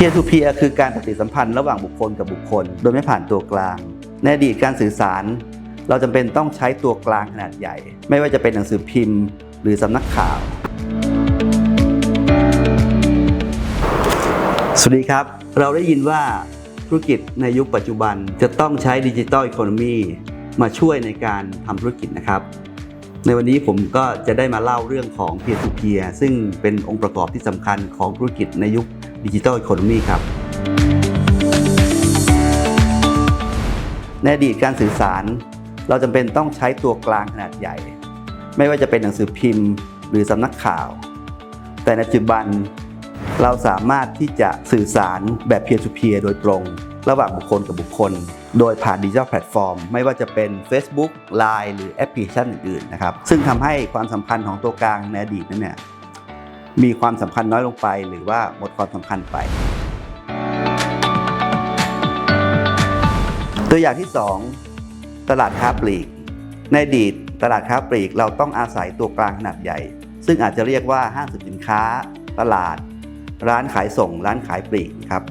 peer to peer คือการปฏิสัมพันธ์ระหว่างบุคคลกับบุคคล โดยไม่ผ่านตัวกลาง ในอดีตการสื่อสาร เราจำเป็นต้องใช้ตัวกลางขนาดใหญ่ ไม่ว่าจะเป็นหนังสือพิมพ์ หรือสำนักข่าว สวัสดีครับ เราได้ยินว่าธุรกิจในยุคปัจจุบันจะต้องใช้ดิจิ t a ลอีโคโนมีมาช่วยในการทำธุรกิจนะครับ ในวันนี้ผมก็จะได้มาเล่าเรื่องของ peer to peer ซึ่งเป็นองค์ประกอบที่สำคัญของธุรกิจในยุค ดิจิ t a ลอีโคโนมีครับ ในอดีตการสื่อสาร เราจำเป็นต้องใช้ตัวกลางขนาดใหญ่ ไม่ว่าจะเป็นหนังสือพิมพ์ หรือสำนักข่าว แต่ในปัจจุบันเราสามารถที่จะสื่อสารแบบ peer to peer โดยตรง ระหว่างบุคคลกับบุคคล โดยผ่านดิจิทัลแพลตฟอร์ม ไม่ว่าจะเป็น Facebook Line หรือแอปพลิเคชันอื่นๆนะครับ ซึ่งทำให้ความสำคัญของตัวกลางในอดีตนั้นเนี่ย มีความสำคัญน้อยลงไป หรือว่าหมดความสำคัญไป ตัวอย่างที่ 2 ตลาดค้าปลีก ในอดีตตลาดค้าปลีกเราต้องอาศัยตัวกลางขนาดใหญ่ ซึ่งอาจจะเรียกว่าห้างสรรพสินค้า ตลาด ร้านขายส่ง ร้านขายปลีกครับ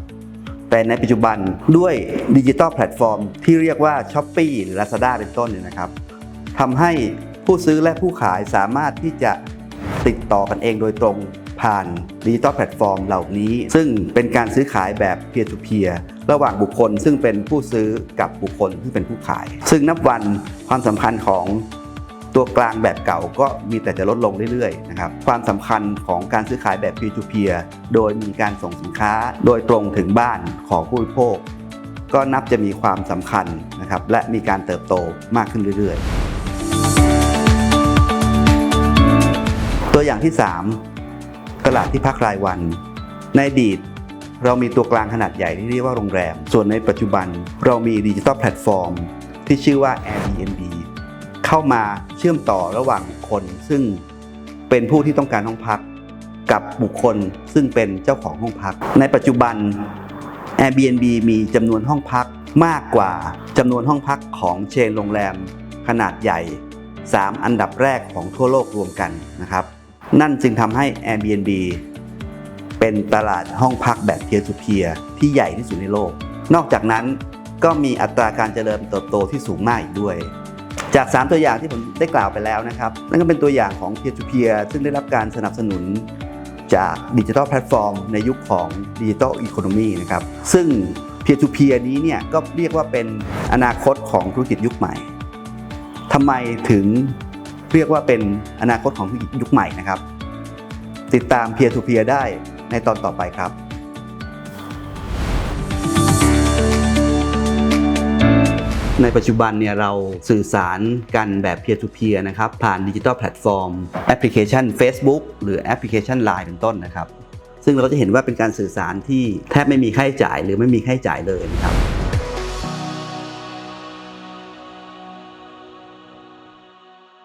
แต่ในปัจจุบันด้วยดิจิ t a ลแพลตฟอร์มที่เรียกว่า s h อ p e e หรือ Lazada เป็นต้นเนี่ยนะครับทำให้ผู้ซื้อและผู้ขายสามารถที่จะ ติดต่อกันเองโดยตรงผ่านดิจิ t a ลแพลตฟอร์มเหล่านี้ ซึ่งเป็นการซื้อขายแบบ peer to peer ระหว่างบุคคล ซึ่งเป็นผู้ซื้อกับบุคคลที่เป็นผู้ขาย ซึ่งนับวันความสำคัญของตัวกลางแบบเก่าก็มีแต่จะลดลงเรื่อยๆนะครับความสำคัญของการซื้อขายแบบ peer to peer โดยมีการส่งสินค้าโดยตรงถึงบ้านของผู้บริโภค ก็นับจะมีความสำคัญนะครับและมีการเติบโตมากขึ้นเรื่อยๆ ตัวอย่างที่ 3 ตลาดที่พักรายวัน ในอดีตเรามีตัวกลางขนาดใหญ่ที่เรียกว่าโรงแรม ส่วนในปัจจุบันเรามีดิจิ t a ลแพลตฟอร์ม ที่ชื่อว่า Airbnb เข้ามาเชื่อมต่อระหว่างคคลซึ่งเป็นผู้ที่ต้องการห้องพัก กับบุคคลซึ่งเป็นเจ้าของห้องพัก ในปัจจุบัน Airbnb มีจำนวนห้องพักมากกว่าจำนวนห้องพักของเชนโรงแรม ขนาดใหญ่ 3 อันดับแรกของทั่วโลกรวมกันนะครับ นั่นจึงทำให้ Airbnb เป็นตลาดห้องพักแบบ peer to peer ที่ใหญ่ที่สุดในโลก นอกจากนั้นก็มีอัตราการเจริญเติบโตที่สูงมากอีกด้วย จาก 3 ตัวอย่างที่ผมได้กล่าวไปแล้วนะครับ นั่นก็เป็นตัวอย่างของ peer to peer ซึ่งได้รับการสนับสนุนจากดิจิทัลแพลตฟอร์มในยุคของดิจิทัลอีโคโนมีนะครับ ซึ่ง peer to peer นี้เนี่ยก็เรียกว่าเป็นอนาคตของธุรกิจยุคใหม่ทำไมถึง เรียกว่าเป็นอนาคตของยุคใหม่นะครับ ติดตาม peer to peer ได้ในตอนต่อไปครับในปัจจุบันเนี่ยเราสื่อสารกันแบบ peer to peer นะครับ ผ่านดิจิ t a ลแพลตฟอร์มแอปพลิเคชัน Facebook หรือแอปพลิเคชัน Line เป็นต้นนะครับ ซึ่งเราก็จะเห็นว่าเป็นการสื่อสารที่แทบไม่มีค่าใช้จ่ายหรือไม่มีค่าใช้จ่ายเลยนะครับ